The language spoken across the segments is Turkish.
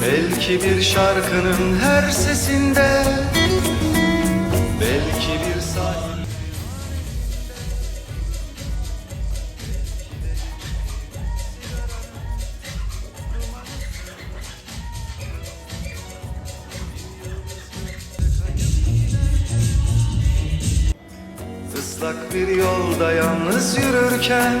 Belki bir şarkının her sesinde Belki bir sahil Islak bir yolda yalnız yürürken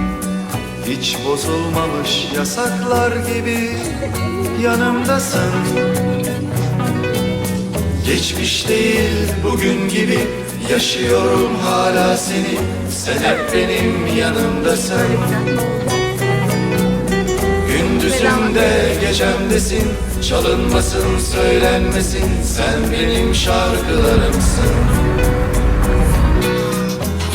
hiç bozulmamış yasaklar gibi yanımdasın. Geçmiş değil bugün gibi yaşıyorum hala seni. Sen hep benim yanımdasın. Gündüzümde gecemdesin. Çalınmasın söylenmesin. Sen benim şarkılarımsın